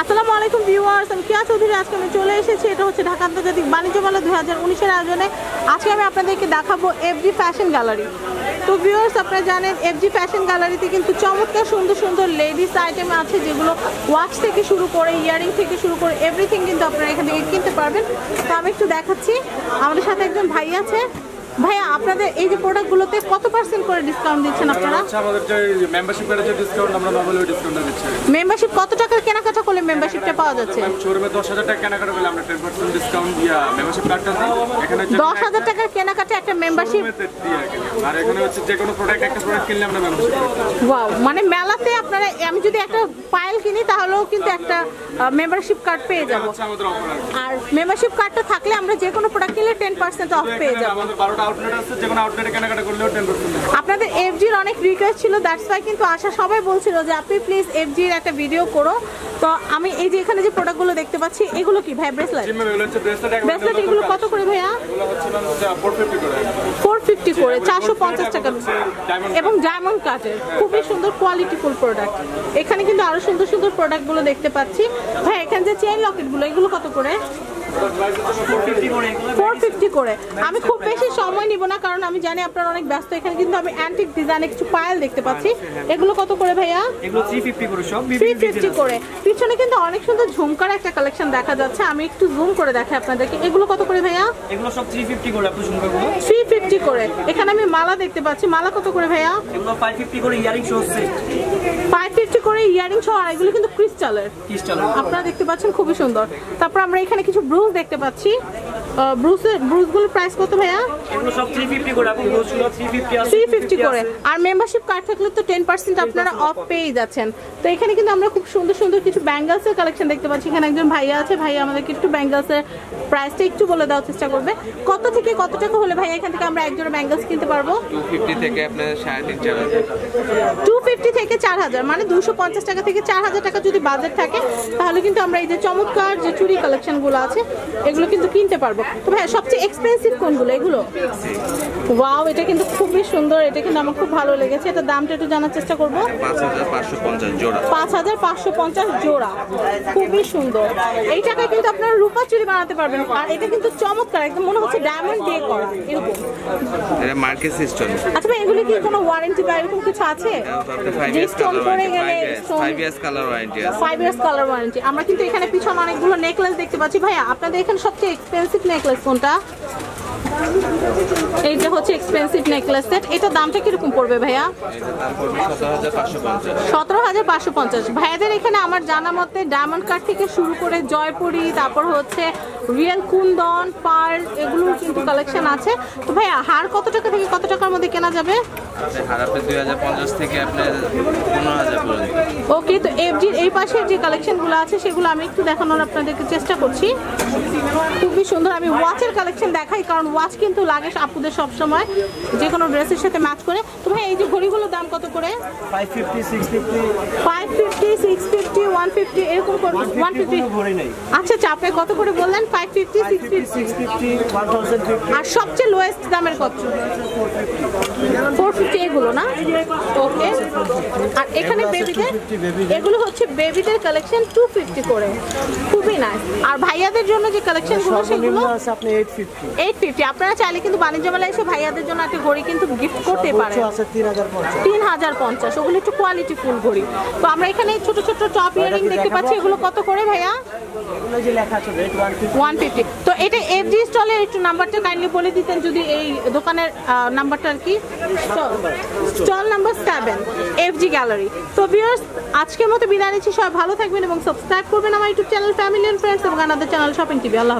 আসসালামু আলাইকুম ভিউয়ার্স আমি কিয়া চৌধুরী। আজকে আমি চলে এসেছি। এটা হচ্ছে ঢাকা আন্তর্জাতিক বাণিজ্য মেলা দুই হাজার উনিশের আয়োজনে। আজকে আমি আপনাদেরকে দেখাবো এফজি ফ্যাশন গ্যালারি তো ভিউয়ার্স আপনারা জানেন এফজি ফ্যাশন গ্যালারিতে কিন্তু চমৎকার সুন্দর সুন্দর লেডিস আইটেম আছে যেগুলো ওয়াচ থেকে শুরু করে ইয়ারিং থেকে শুরু করে এভরিথিং কিন্তু আপনারা এখান থেকে কিনতে পারবেন। তো আমি একটু দেখাচ্ছি। আমাদের সাথে একজন ভাই আছে। ভাইয়া আপনাদের এই যে প্রোডাক্টগুলোতে কত পার্সেন্ট করে ডিসকাউন্ট দিচ্ছেন আপনারা? আমাদের যে ডিসকাউন্ট আমরা নর্মালি ডিসকাউন্টটা দিচ্ছি। মেম্বারশিপ কত টাকার করলে মেম্বারশিপটা পাওয়া যাচ্ছে। শোরুমে দশ হাজার টাকা কেনাকাটা করলে আমরা ডিসকাউন্ট দিয়া মেম্বারশিপ কার্ডটা দিই এখানে টাকার কেনাকাটা একটা মেম্বারশিপ আর এখানে হচ্ছে যে কোনো প্রোডাক্ট একটা প্রোডাক্ট কিনলে আমরা মেম্বারশিপ ওয়াও মানে মেলাতে আপনারা আমি যদি একটা পায়েল কিনি তাহলেও কিন্তু একটা মেম্বারশিপ কার্ড পেয়ে যাব। আর মেম্বারশিপ কার্ডটা থাকলে আমরা যে কোনো প্রোডাক্ট কিনলে টেন পার্সেন্ট অফ পেয়ে যাব। আমাদের বারোটা আউটলেট আছে যে কোনো আউটলেটে কেনাকাটা করলেও টেন পার্সেন্ট আপনাদের এফজির অনেক রিকোয়েস্ট ছিল দ্যাটস ওয়াই কিন্তু আশা সবাই বলছিল যে আপনি প্লিজ এফজির একটা ভিডিও করো। তো আমি এই যে এখানে যে প্রোডাক্টগুলো দেখতে পাচ্ছি এগুলো কি ভাই ব্রেসলেট ব্রেসলেট এগুলো কত করে ভাইয়া? ফোর ফিফটি করে। চারশো পঞ্চাশ টাকা। এবং ডায়মন্ড কাটের খুবই সুন্দর কোয়ালিটিফুল প্রোডাক্ট এখানে কিন্তু আরও সুন্দর সুন্দর প্রোডাক্টগুলো দেখতে পাচ্ছি। ভাই এখানে যে চেইন লকেটগুলো এগুলো কত করে? ফোর ফিফটি করে। আমি খুব বেশি সময় নিব না কারণ আমি জানি আপনারা অনেক ব্যস্ত। এখানে কিন্তু আমি অ্যান্টিক ডিজাইন কিছু পায়েল দেখতে পাচ্ছি। এগুলো কত করে ভাইয়া? এগুলো থ্রি ফিফটি করে পিছনে কিন্তু অনেক সুন্দর ঝুমকার একটা কালেকশন দেখা যাচ্ছে। আমি একটু জুম করে দেখাই আপনাদেরকে। এগুলো কত করে ভাইয়া? এগুলো সব থ্রি ফিফটি করে থ্রি ফিফটি করে এখানে আমি মালা দেখতে পাচ্ছি। মালা কত করে ভাইয়া? এগুলো ফাইভ ফিফটি করে ইয়ারিং সহ সেট ফাইভ ফিফটি করে ইয়ারিং সহ আর এগুলো কিন্তু ক্রিস্টালের ক্রিস্টাল আপনারা দেখতে পাচ্ছেন খুবই সুন্দর। তারপর আমরা এখানে কিছু ব্রুজ দেখতে পাচ্ছি। ব্রুজের ব্রুজগুলোর প্রাইস কত ভাইয়া? এগুলো সব থ্রি ফিফটি করে আপনি আছে আর মেম্বারশিপ কার্ড থাকলে তো টেন পার্সেন্ট আপনারা অফ পেয়ে যাচ্ছেন। তো এখানে কিন্তু আমরা খুব সুন্দর সুন্দর কিছু ব্যাঙ্গলসের কালেকশন দেখতে পাচ্ছি। এখানে একজন ভাইয়া আছে ভাইয়া আমাদেরকে একটু ব্যাঙ্গলসের প্রাইসটা একটু বলে দেওয়ার চেষ্টা করবে। কত থেকে কত টাকা হলে ভাইয়া এখান থেকে আমরা একজোড়া ব্যাঙ্গলস কিনতে পারব? টু ফিফটি থেকে চার হাজার। থেকে চার হাজার মানে দুশো পঞ্চাশ টাকা থেকে চার হাজার টাকা যদি বাজেট থাকে তাহলে কিন্তু আমরা এই যে চমৎকার যে চুরি কালেকশনগুলো আছে এগুলো কিন্তু কিনতে পারব। ভাই সবচেয়ে এক্সপেন্সিভ কোনগুলো? এগুলো? ওয়াও এটা কিন্তু খুবই সুন্দর এটা কিন্তু আমার খুব ভালো লেগেছে। এটা দামটা একটু জানার চেষ্টা করব। পাঁচ হাজার পাঁচশো পঞ্চাশ জোড়া। পাঁচ হাজার পাঁচশো পঞ্চাশ জোড়া। খুবই সুন্দর। এই টাকায় কিন্তু আপনারা রূপা চুরি বানাতে পারবেন। আর এটা কিন্তু চমৎকার একদম মনে হচ্ছে ডায়মন্ড দিয়ে করা এরকম। এটা মার্কেট সিস্টেম আচ্ছা ভাই এগুলি কি কোনো ওয়ারেন্টি বা এরকম কিছু আছে? ফাইভ যে স্টোন ওয়ারেন্টি গেলে stone- five years colour warranty আছে। ফাইভ ইয়ার্স কালার ওয়ারেন্টি আমরা কিন্তু এখানে পিছনে অনেকগুলো নেকলেস দেখতে পাচ্ছি। ভাইয়া আপনাদের এখানে সবচেয়ে এক্সপেন্সিভ নেকলেস কোনটা? এইটা হচ্ছে এক্সপেন্সিভ নেকলেস সেট এটা দামটা কীরকম পড়বে ভাইয়া? সতেরো হাজার পাঁচশো পঞ্চাশ। ভাইয়াদের এখানে আমার জানা মতে ডায়মন্ড কার্ড থেকে শুরু করে জয়পুরি, তারপর হচ্ছে রিয়েল কুন্দন পার্ল এগুলোর কিন্তু কালেকশন আছে। তো ভাইয়া, হার কত টাকা থেকে কত টাকার মধ্যে কেনা যাবে? হার দুই হাজার পঞ্চাশ থেকে আপনার পনেরো হাজার পর্যন্ত। ওকে তো এফজির এই পাশের যে কালেকশনগুলো আছে সেগুলো আমি একটু দেখানোর আপনাদেরকে চেষ্টা করছি। খুবই সুন্দর আমি ওয়াচের কালেকশন দেখাই কারণ ওয়াচ কিন্তু লাগে আপুদের সব সময় যে কোনো ড্রেসের সাথে ম্যাচ করে। তো ভাই এই যে ঘড়িগুলোর দাম কত করে? Five fifty six fifty one fifty এরকম ওয়ান ফিফটি আচ্ছা আচ্ছা আপনি কত করে বললেন? ফাইভ ফিফটি সিক্স ফিফটি আর সবচেয়ে লোয়েস্ট দামের কত? এগুলো না? ওকে। আর এখানে বেবিদের এগুলো হচ্ছে বেবিদের কালেকশন টু ফিফটি করে। খুবই নাইস আর ভাইয়াদের জন্য যে কালেকশনগুলো সেগুলো এইট ফিফটি আপনারা চাইলে কিন্তু বাণিজ্য মেলায় এসে ভাইয়াদের জন্য একটা ঘড়ি কিন্তু গিফট করতে পারেন। তিন হাজার পঞ্চাশ। ওগুলো একটু কোয়ালিটি ফুল ঘড়ি। তো আমরা এখানে ছোট ছোট টপ ইয়ারিং দেখতে পাচ্ছি। এগুলো কত করে ভাইয়া? এগুলো যে লেখা আছে রেট ওয়ান ফিফটি তো এটা এফজি স্টলের একটু নাম্বারটা কাইন্ডলি বলে দিতেন। যদি এই দোকানের নাম্বারটা আর কি? Stall number seven, FG gallery. তো ভিউয়ার্স আজকের মতো বিদায় নিচ্ছি। সবাই ভালো থাকবেন এবং সাবস্ক্রাইব করবেন আমার YouTube channel family and friends এবং আমাদের চ্যানেল শপিং টিভি আল্লাহ